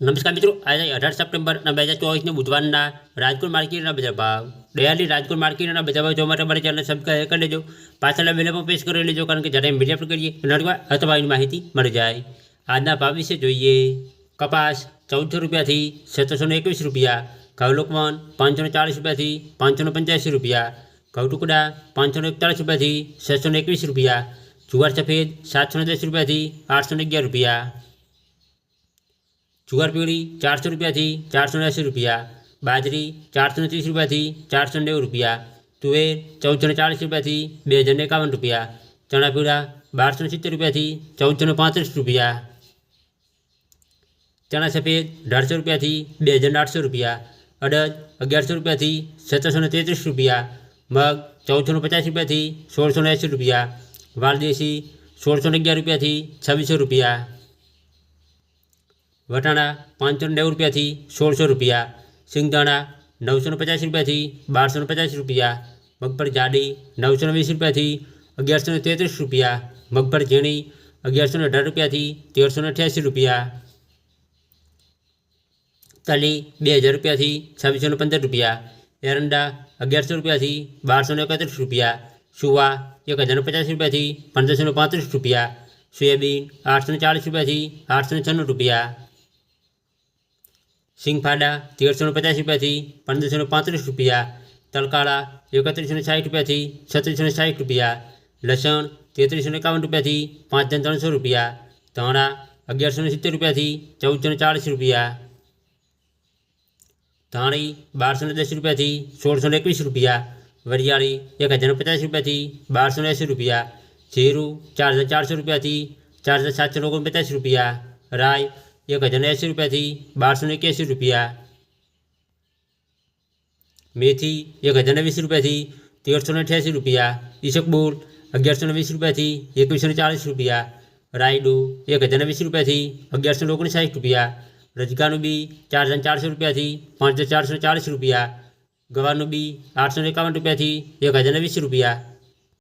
નમસ્કાર મિત્રો, આજે અઢાર સપ્ટેમ્બરના બે હજાર ચોવીસને બુધવારના રાજકોટ માર્કેટના બજાર ભાવ ડેલી રાજકોટ માર્કેટના બજાર ભાવ જોવા માટે અમારી ચેનલ સબસ્ક્રાઈબ કરી લેજો. વીડિયો પણ પેશ કરી લેજો, કારણ કે જ્યારે મીડિયા પર કરીએ નડવા એની માહિતી મળી જાય. આજના ભાવ વિશે જોઈએ. કપાસ ચૌદસો રૂપિયાથી સત્તરસો એકવીસ રૂપિયા, ઘઉં લોકવન પાંચસો ચાલીસ રૂપિયાથી પાંચસો પંચ્યાસી રૂપિયા, ઘઉં ટુકડા પાંચસો એકતાલીસ રૂપિયાથી છસો એકવીસ રૂપિયા, જુવાર સફેદ સાતસો દસ રૂપિયાથી આઠસો અગિયાર રૂપિયા. જુવાર પીળી ચારસો રૂપિયાથી ચારસો એંસી રૂપિયા બાજરી ચારસો ને ત્રીસ રૂપિયાથી ચારસો નેવું રૂપિયા તુવેર ચૌદસો ને ચાલીસ રૂપિયાથી બે હજાર ને એકાવન રૂપિયા ચણા પીળા બારસો ને સિત્તેર રૂપિયાથી ચૌદસો ને પાંત્રીસ રૂપિયા ચણા સફેદ અઢારસો રૂપિયાથી બે હજાર આઠસો રૂપિયા અડદ અગિયારસો રૂપિયાથી સત્તરસો ને તેત્રીસ રૂપિયા મગ ચૌદસો ને પચાસ રૂપિયાથી સોળસો ને એંસી રૂપિયા વાલદેશી સોળસો ને અગિયાર રૂપિયાથી છવ્વીસો રૂપિયા વટાણા પાંચસો નેવું રૂપિયાથી સોળસો રૂપિયા સિંગદાણા નવસો ને પચાસ રૂપિયાથી બારસો ને પચાસ રૂપિયા મગફળી જાડી નવસો ને વીસ રૂપિયાથી અગિયારસો ને તેત્રીસ રૂપિયા મગફળી ઝીણી અગિયારસો ને અઢાર રૂપિયાથી તેરસો ને અઠ્યાસી રૂપિયા તલી બે હજાર રૂપિયાથી છવ્વીસો ને પંદર રૂપિયા એરંડા અગિયારસો રૂપિયાથી બારસો ને એકત્રીસ રૂપિયા સુવા એક હજાર ને પચાસ રૂપિયાથી પંદરસો ને પાંત્રીસ રૂપિયા સોયાબીન આઠસો ને ચાલીસ રૂપિયાથી આઠસો ને છન્નું રૂપિયા સિંગફાડા તેરસો ને પચાસ રૂપિયાથી પંદરસો ને પાંત્રીસ રૂપિયા તલકાળા એકત્રીસો ને સાઠ રૂપિયાથી છત્રીસો ને સાઠ રૂપિયા લસણ તેત્રીસો ને એકાવન રૂપિયાથી પાંચ હજાર ત્રણસો રૂપિયા ધાણા અગિયારસો ને સિત્તેર રૂપિયાથી ચૌદસો ને ચાળીસ રૂપિયા ધાણી બારસો ને દસ રૂપિયાથી સોળસો ને એકવીસ રૂપિયા વરિયાળી એક હજાર ને પચાસ રૂપિયાથી બારસો ને એંસી રૂપિયા જીરું ચાર હજાર ચારસો રૂપિયાથી ચાર હજાર સાતસો ને ઓગણપચાસ રૂપિયા રાય એક હજાર ને એંસી રૂપિયાથી બારસો ને એક્યાસી રૂપિયા મેથી એક હજાર ને વીસ રૂપિયાથી તેરસો ને અઠ્યાસી રૂપિયા ઈસકબુલ અગિયારસો ને વીસ રૂપિયાથી એકવીસો ને ચાલીસ રૂપિયા રાયડું એક હજાર ને વીસ રૂપિયાથી અગિયારસો ને ઓગણસાઠ રૂપિયા રજગાનું બી ચાર હજાર ચારસો રૂપિયાથી પાંચ હજાર ચારસો ને ચાલીસ રૂપિયા ગવારનું બી આઠસો ને એકાવન રૂપિયાથી એક હજાર ને વીસ રૂપિયા